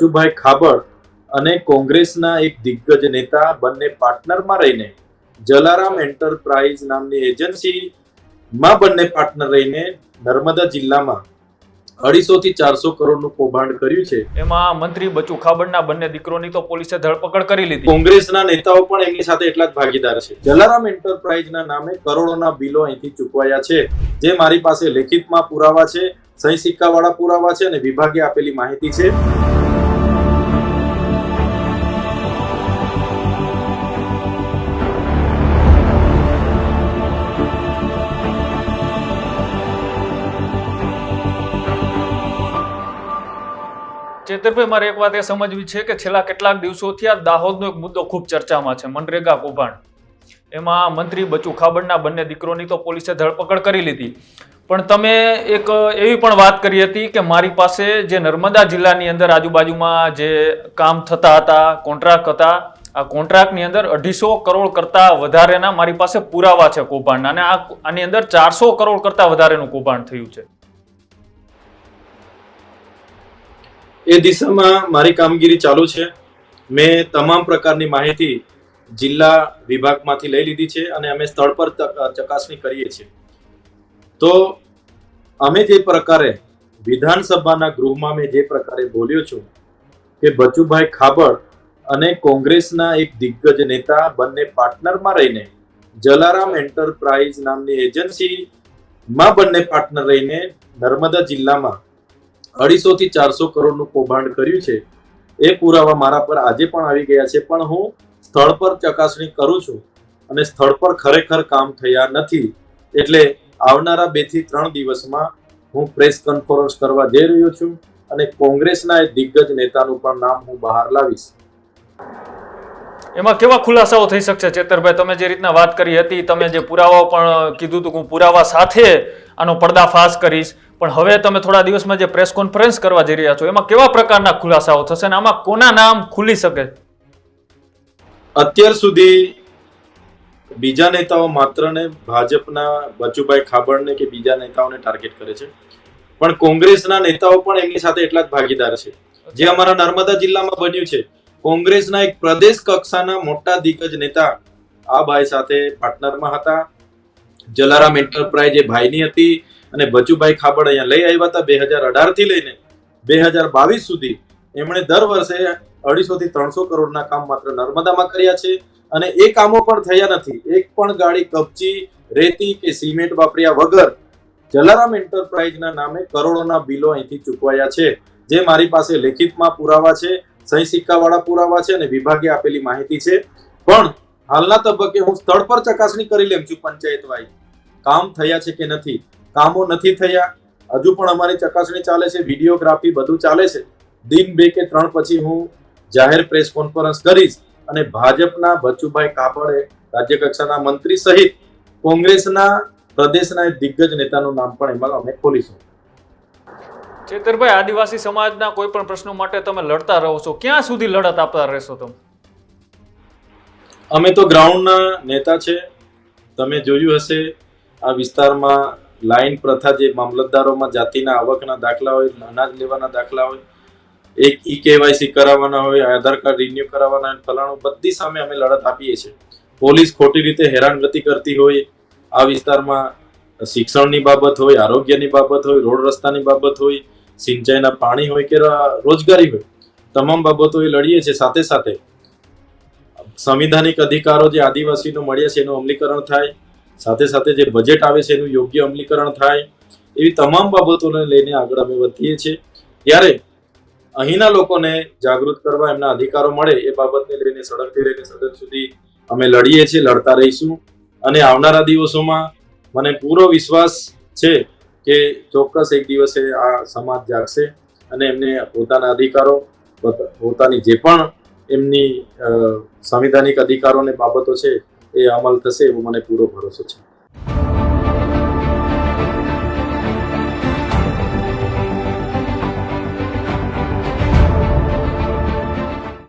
બચુભાઈ ખાબડ અને કોંગ્રેસના એક દિગ્ગજ નેતા બંને પાર્ટનરમાં રહીને જલારામ એન્ટરપ્રાઇઝ નામની એજન્સીમાં બંને પાર્ટનર રહીને નર્મદા જિલ્લામાં અઢીસો થી ચારસો કરોડનું કૌભાંડ કર્યું છે. એમાં મંત્રી બચુ ખાબડના બંને દીકરોની તો પોલીસે ધરપકડ કરી લીધી. કોંગ્રેસના નેતાઓ પણ એમની સાથે એટલા જ ભાગીદાર છે. જલારામ એન્ટરપ્રાઇઝના નામે કરોડોના બિલો અહીંથી ચૂકવાયા છે. જે મારી પાસે લેખિતમાં પુરાવા છે સહી સિક્કાવાળા પુરાવા છે અને વિભાગે આપેલી માહિતી છે. ચેતરભાઈ, મારે એક વાત એ સમજવી છે કે છેલ્લા કેટલાક દિવસોથી આ દાહોદનો એક મુદ્દો ખૂબ ચર્ચામાં છે, મનરેગા કૌભાંડ. એમાં મંત્રી બચુ ખાબડના બંને દીકરોની તો પોલીસે ધરપકડ કરી લીધી. પણ તમે એક એવી પણ વાત કરી હતી કે મારી પાસે જે નર્મદા જિલ્લાની અંદર આજુબાજુમાં જે કામ થતા હતા, કોન્ટ્રાક્ટ હતા, આ કોન્ટ્રાક્ટની અંદર અઢીસો કરોડ કરતા વધારેના મારી પાસે પુરાવા છે કૌભાંડના. અને આ આની અંદર ચારસો કરોડ કરતા વધારેનું કૌભાંડ થયું છે. એ દિશામાં મારી કામગીરી ચાલુ છે. મેં તમામ પ્રકારની માહિતી જિલ્લા વિભાગમાંથી લઈ લીધી છે અને અમે સ્થળ પર ચકાસણી કરીએ છીએ. તો અમે જે પ્રકારે વિધાનસભાના ગૃહમાં મેં જે પ્રકારે બોલ્યો છું કે બચુભાઈ ખાબડ અને કોંગ્રેસના એક દિગ્ગજ નેતા બંને પાર્ટનરમાં રહીને જલારામ એન્ટરપ્રાઇઝ નામની એજન્સીમાં બંને પાર્ટનર રહીને નર્મદા જિલ્લામાં અઢીસો થી ચારસો કરોડનું કૌભાંડ કર્યું છે. એ પુરાવા મારા પર આજે પણ આવી ગયા છે, પણ હું સ્થળ પર ચકાસણી કરું છું અને સ્થળ પર ખરેખર કામ થયા નથી. એટલે આવનારા બેથી ત્રણ દિવસમાં હું પ્રેસ કોન્ફરન્સ કરવા જઈ રહ્યો છું અને કોંગ્રેસના એ દિગ્ગજ નેતાનું પણ નામ હું બહાર લાવીશ. એમાં કેવા ખુલાસાઓ થઈ શકશે? ચેતરભાઈ, તમે જે રીતના વાત કરી હતી, તમે જે પુરાવાઓ પણ કીધું હતું કે હું પુરાવા સાથે આનો પર્દાફાશ કરીશ. પણ હવે તમે થોડા દિવસમાં જે પ્રેસ કોન્ફરન્સ કરવા જઈ રહ્યા છો એમાં કેવા પ્રકારના ખુલાસાઓ થશે અને આમાં કોના નામ ખુલી શકે? અત્યાર સુધી બીજા નેતાઓ માત્ર ને ભાજપના બચુભાઈ ખાબડને કે બીજા નેતાઓને ટાર્ગેટ કરે છે. પણ કોંગ્રેસના નેતાઓ પણ એમની સાથે એટલા જ ભાગીદાર છે. જે અમારા નર્મદા જિલ્લામાં બન્યું છે. કોંગ્રેસના એક પ્રદેશ કક્ષાના મોટા દિગ્ગજ નેતા આ ભાઈ સાથે પાર્ટનરમાં હતા. જલારામ એન્ટરપ્રાઇઝ એ ભાઈની હતી. અને બચુભાઈ ખાબડ અહીંયા લઈ આવ્યા હતા બે હજાર અઢારથી લઈને બે હજાર બાવીસ સુધી. એમણે દર વર્ષે અઢીસો થી ત્રણસો કરોડના કામ માત્ર નર્મદામાં કર્યા છે અને એ કામો પણ થયા નથી. એક પણ ગાડી કપચી, રેતી કે સિમેન્ટ વાપર્યા વગર જલારામ એન્ટરપ્રાઇઝના નામે કરોડોના બિલો અહીંથી ચૂકવાયા છે. જે મારી પાસે લેખિતમાં પુરાવા છે, સહી સિક્કાવાળા પુરાવા છે અને વિભાગે આપેલી માહિતી છે. પણ હાલના તબક્કે હું સ્થળ પર ચકાસણી કરી લેમ છું પંચાયત વાઈ કામ થયા છે કે નથી? કામો નથી થયા. હજુ પણ અમારી ચકાસણી ચાલે છે વિડીયોગ્રાફી બધું ચાલે છે. દિન બે કે ત્રણ પછી હું જાહેર પ્રેસ કોન્ફરન્સ કરીશ અને ભાજપના બચુભાઈ કાપડે રાજ્ય કક્ષાના મંત્રી સહિત કોંગ્રેસના પ્રદેશના દિગ્ગજ નેતાનું નામ પણ એમાં અમે ખોલીશું. ચેતરભાઈ આદિવાસી સમાજના કોઈ પણ પ્રશ્નો માટે તમે લડતા રહો છો. ક્યાં સુધી લડત આપતા રહેશો તમે? અમે તો ગ્રાઉન્ડના નેતા છે. તમે જોયું હશે આ વિસ્તારમાં લાઈન પ્રથા જે મામલતદારોમાં જાતિના આવકના દાખલા હોય, અનાજ લેવાના દાખલા હોય, એક ઈ કેવાયસી કરાવવાના હોય, આધાર કાર્ડ રિન્યુ કરાવવાના હોય, ફલાણું બધી સામે અમે લડત આપીએ છીએ. પોલીસ ખોટી રીતે હેરાનગતિ કરતી હોય, આ વિસ્તારમાં શિક્ષણની બાબત હોય, આરોગ્યની બાબત હોય, રોડ રસ્તાની બાબત હોય, સિંચાઈના પાણી હોય કે રોજગારી હોય, તમામ બાબતો એ લડીએ છીએ. સાથે સાથે સંવિધાનિક અધિકારો જે આદિવાસીનો મળ્યા છે, એનું અમલીકરણ થાય સાથે સાથે જે બજેટ આવે છે એનું યોગ્ય અમલીકરણ થાય, એવી તમામ બાબતોને લઈને આગળ અમે વધીએ છીએ. ત્યારે અહીંના લોકોને જાગૃત કરવા, એમના અધિકારો મળે એ બાબતને લઈને સડકથી લઈને સદન સુધી અમે લડીએ છીએ, લડતા રહીશું. અને આવનારા દિવસોમાં મને પૂરો વિશ્વાસ છે કે ચોક્કસ એક દિવસે આ સમાજ જાગશે અને એમને પોતાના અધિકારો, પોતાની જે પણ એમની સંવિધાનિક અધિકારોને બાબતો છે એ અમલ થશે એવો મને પૂરો ભરોસો છે.